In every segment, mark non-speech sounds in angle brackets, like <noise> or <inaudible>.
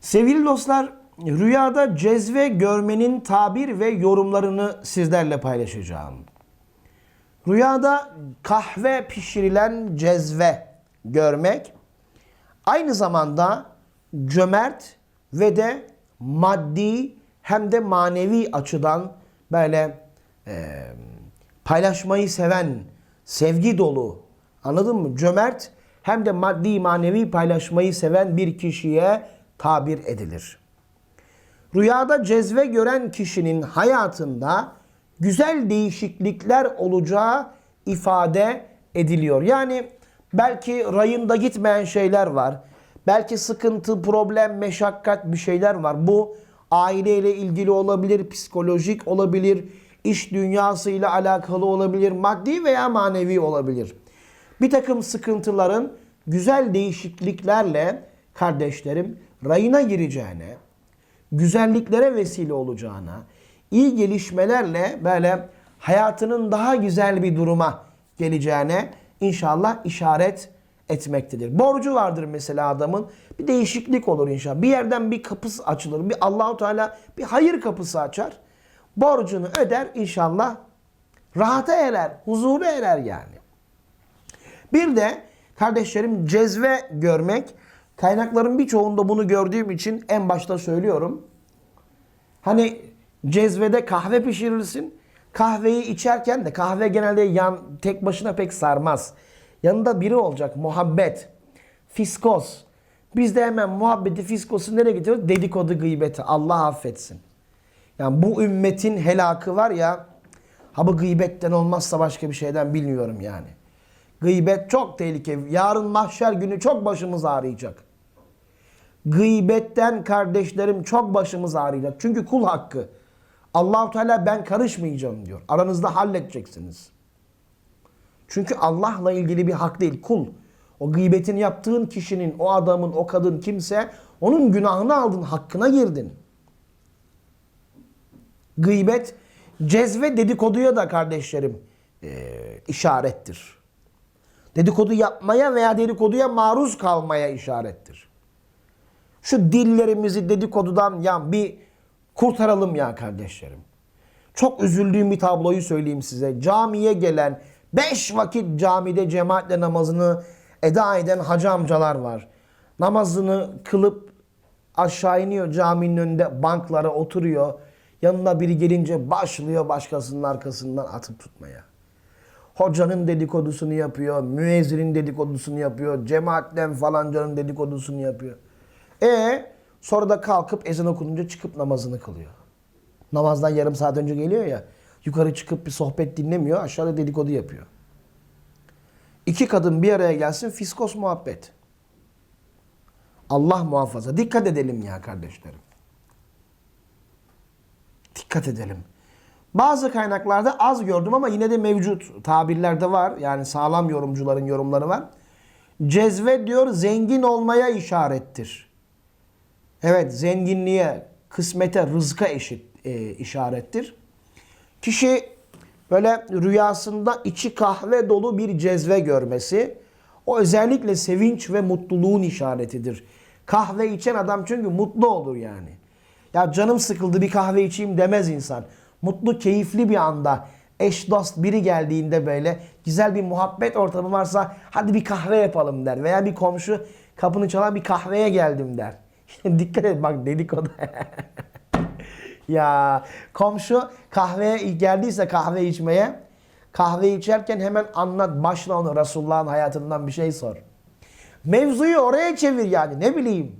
Sevgili dostlar, rüyada cezve görmenin tabir ve yorumlarını sizlerle paylaşacağım. Rüyada kahve pişirilen cezve görmek aynı zamanda cömert ve de maddi hem de manevi açıdan böyle e, paylaşmayı seven, sevgi dolu, anladın mı? Cömert hem de maddi manevi paylaşmayı seven bir kişiye tabir edilir. Rüyada cezve gören kişinin hayatında güzel değişiklikler olacağı ifade ediliyor. Yani belki rayında gitmeyen şeyler var. Belki sıkıntı, problem, meşakkat bir şeyler var. Bu aileyle ilgili olabilir, psikolojik olabilir, iş dünyasıyla alakalı olabilir, maddi veya manevi olabilir. Bir takım sıkıntıların güzel değişikliklerle kardeşlerim rayına gireceğine, güzelliklere vesile olacağına, iyi gelişmelerle böyle hayatının daha güzel bir duruma geleceğine inşallah işaret etmektedir. Borcu vardır mesela adamın. Bir değişiklik olur inşallah. Bir yerden bir kapısı açılır. Bir Allahu Teala bir hayır kapısı açar. Borcunu öder inşallah. Rahata erer, huzura erer yani. Bir de kardeşlerim cezve görmek. Kaynakların birçoğunda bunu gördüğüm için en başta söylüyorum. Hani cezvede kahve pişirirsin. Kahveyi içerken de kahve genelde yan tek başına pek sarmaz. Yanında biri olacak muhabbet, fiskos. Biz de hemen muhabbeti, fiskosu nereye getiriyoruz? Dedikodu gıybeti. Allah affetsin. Yani bu ümmetin helakı var ya, ha bu gıybetten olmazsa başka bir şeyden bilmiyorum yani. Gıybet çok tehlikeli. Yarın mahşer günü çok başımız ağrıyacak. Gıybetten kardeşlerim çok başımız ağrıyacak. Çünkü kul hakkı. Allahu Teala ben karışmayacağım diyor. Aranızda halledeceksiniz. Çünkü Allah'la ilgili bir hak değil, kul. O gıybetin yaptığın kişinin, o adamın, o kadın kimse onun günahını aldın, hakkına girdin. Gıybet, cezve dedikoduya da kardeşlerim e, işarettir. Dedikodu yapmaya veya dedikoduya maruz kalmaya işarettir. Şu dillerimizi dedikodudan ya bir kurtaralım ya kardeşlerim. Çok üzüldüğüm bir tabloyu söyleyeyim size. Camiye gelen, beş vakit camide cemaatle namazını eda eden hacı amcalar var. Namazını kılıp aşağı iniyor caminin önünde banklara oturuyor. Yanına biri gelince başlıyor başkasının arkasından atıp tutmaya. Hocanın dedikodusunu yapıyor, müezzinin dedikodusunu yapıyor, cemaatten falancanın dedikodusunu yapıyor. E sonra da kalkıp ezan okununca çıkıp namazını kılıyor. Namazdan yarım saat önce geliyor ya, yukarı çıkıp bir sohbet dinlemiyor, aşağıda dedikodu yapıyor. İki kadın bir araya gelsin, fiskos muhabbet. Allah muhafaza. Dikkat edelim ya kardeşlerim. Dikkat edelim. Bazı kaynaklarda az gördüm ama yine de mevcut tabirlerde var. Yani sağlam yorumcuların yorumları var. Cezve diyor zengin olmaya işarettir. Evet zenginliğe, kısmete, rızka eşit e, işarettir. Kişi böyle rüyasında içi kahve dolu bir cezve görmesi o özellikle sevinç ve mutluluğun işaretidir. Kahve içen adam çünkü mutlu olur yani. Ya canım sıkıldı bir kahve içeyim demez insan. Mutlu, keyifli bir anda eş dost biri geldiğinde böyle güzel bir muhabbet ortamı varsa hadi bir kahve yapalım der. Veya bir komşu kapını çalan bir kahveye geldim der. <laughs> Dikkat et bak dedikodu. <laughs> ya komşu kahveye geldiyse kahve içmeye kahve içerken hemen anlat başla onu Resulullah'ın hayatından bir şey sor. Mevzuyu oraya çevir yani ne bileyim.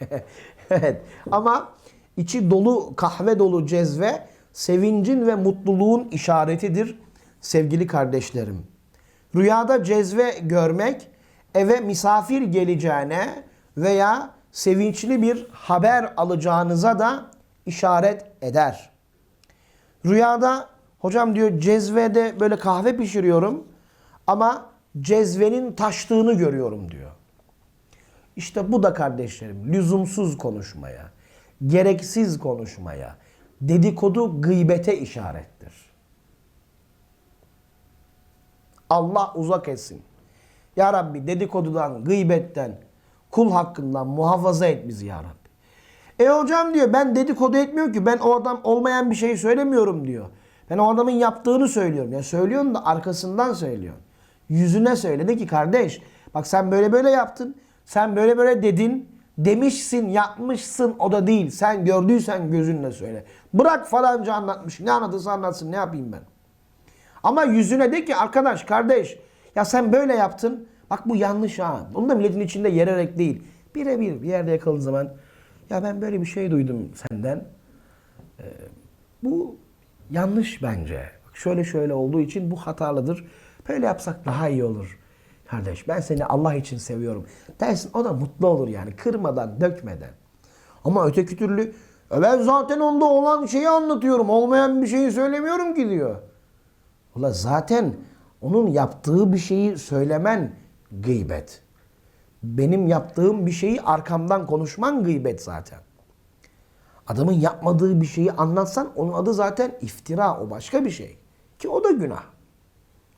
<laughs> evet ama içi dolu kahve dolu cezve sevincin ve mutluluğun işaretidir sevgili kardeşlerim. Rüyada cezve görmek eve misafir geleceğine veya sevinçli bir haber alacağınıza da işaret eder. Rüyada hocam diyor cezvede böyle kahve pişiriyorum ama cezvenin taştığını görüyorum diyor. İşte bu da kardeşlerim lüzumsuz konuşmaya, gereksiz konuşmaya, dedikodu gıybete işarettir. Allah uzak etsin. Ya Rabbi dedikodudan, gıybetten, kul hakkından muhafaza et bizi ya Rabbi. E hocam diyor ben dedikodu etmiyorum ki ben o adam olmayan bir şey söylemiyorum diyor. Ben o adamın yaptığını söylüyorum. Ya söylüyorsun da arkasından söylüyorsun. Yüzüne söyledi ki kardeş bak sen böyle böyle yaptın. Sen böyle böyle dedin. Demişsin yapmışsın o da değil. Sen gördüysen gözünle söyle. Bırak falanca anlatmış. Ne anlatırsa anlatsın ne yapayım ben. Ama yüzüne de ki arkadaş kardeş ya sen böyle yaptın. Bak bu yanlış ha. Bunu da milletin içinde yererek değil. Birebir bir yerde yakaladığın zaman ya ben böyle bir şey duydum senden. Ee, bu yanlış bence. Şöyle şöyle olduğu için bu hatalıdır. Böyle yapsak daha iyi olur. Kardeş ben seni Allah için seviyorum. Dersin o da mutlu olur yani kırmadan dökmeden. Ama öteki türlü "E ben zaten onda olan şeyi anlatıyorum. Olmayan bir şeyi söylemiyorum ki diyor. Ula zaten onun yaptığı bir şeyi söylemen gıybet. Benim yaptığım bir şeyi arkamdan konuşman gıybet zaten. Adamın yapmadığı bir şeyi anlatsan onun adı zaten iftira. O başka bir şey. Ki o da günah.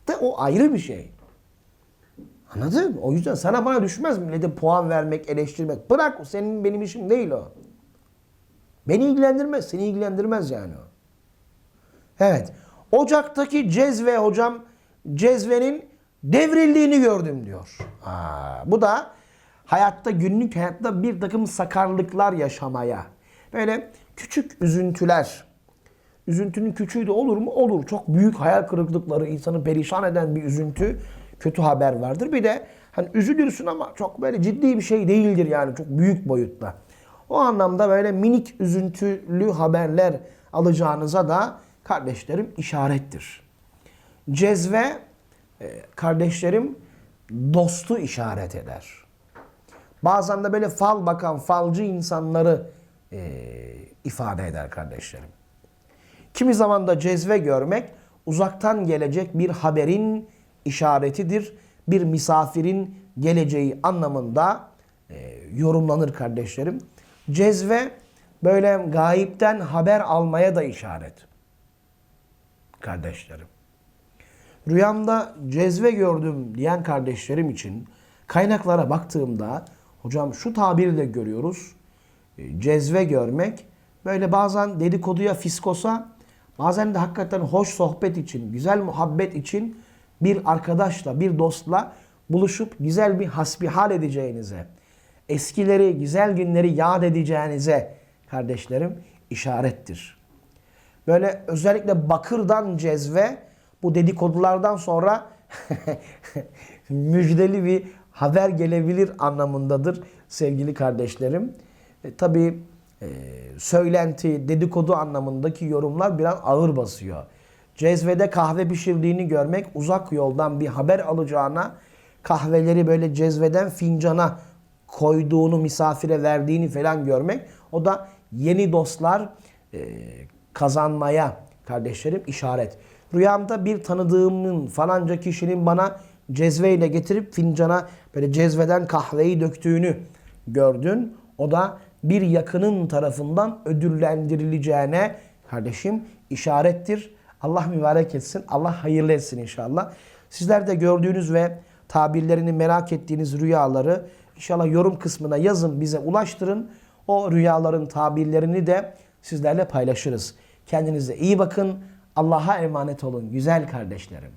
De o ayrı bir şey. Anladın mı? O yüzden sana bana düşmez millete puan vermek, eleştirmek. Bırak o senin benim işim değil o. Beni ilgilendirmez, seni ilgilendirmez yani o. Evet. Ocak'taki cezve hocam cezvenin devrildiğini gördüm diyor. Aa, bu da hayatta günlük hayatta bir takım sakarlıklar yaşamaya. Böyle küçük üzüntüler. Üzüntünün küçüğü de olur mu? Olur. Çok büyük hayal kırıklıkları, insanı perişan eden bir üzüntü, kötü haber vardır. Bir de hani üzülürsün ama çok böyle ciddi bir şey değildir yani çok büyük boyutta. O anlamda böyle minik üzüntülü haberler alacağınıza da kardeşlerim işarettir. Cezve kardeşlerim dostu işaret eder. Bazen de böyle fal bakan falcı insanları e, ifade eder kardeşlerim. Kimi zaman da cezve görmek uzaktan gelecek bir haberin işaretidir. Bir misafirin geleceği anlamında e, yorumlanır kardeşlerim. Cezve böyle gayipten haber almaya da işaret. Kardeşlerim. Rüyamda cezve gördüm diyen kardeşlerim için kaynaklara baktığımda hocam şu tabiri de görüyoruz. E, Cezve görmek böyle bazen dedikoduya, fiskosa bazen de hakikaten hoş sohbet için, güzel muhabbet için bir arkadaşla, bir dostla buluşup güzel bir hasbihal edeceğinize, eskileri, güzel günleri yad edeceğinize kardeşlerim işarettir. Böyle özellikle bakırdan cezve bu dedikodulardan sonra <laughs> müjdeli bir haber gelebilir anlamındadır sevgili kardeşlerim. E, tabii e, söylenti, dedikodu anlamındaki yorumlar biraz ağır basıyor. Cezvede kahve pişirdiğini görmek uzak yoldan bir haber alacağına kahveleri böyle cezveden fincana koyduğunu, misafire verdiğini falan görmek o da yeni dostlar e, kazanmaya kardeşlerim işaret. Rüyamda bir tanıdığımın falanca kişinin bana cezveyle getirip fincana böyle cezveden kahveyi döktüğünü gördün. O da bir yakının tarafından ödüllendirileceğine kardeşim işarettir. Allah mübarek etsin. Allah hayırlı etsin inşallah. Sizler de gördüğünüz ve tabirlerini merak ettiğiniz rüyaları inşallah yorum kısmına yazın bize ulaştırın. O rüyaların tabirlerini de sizlerle paylaşırız. Kendinize iyi bakın. Allah'a emanet olun güzel kardeşlerim.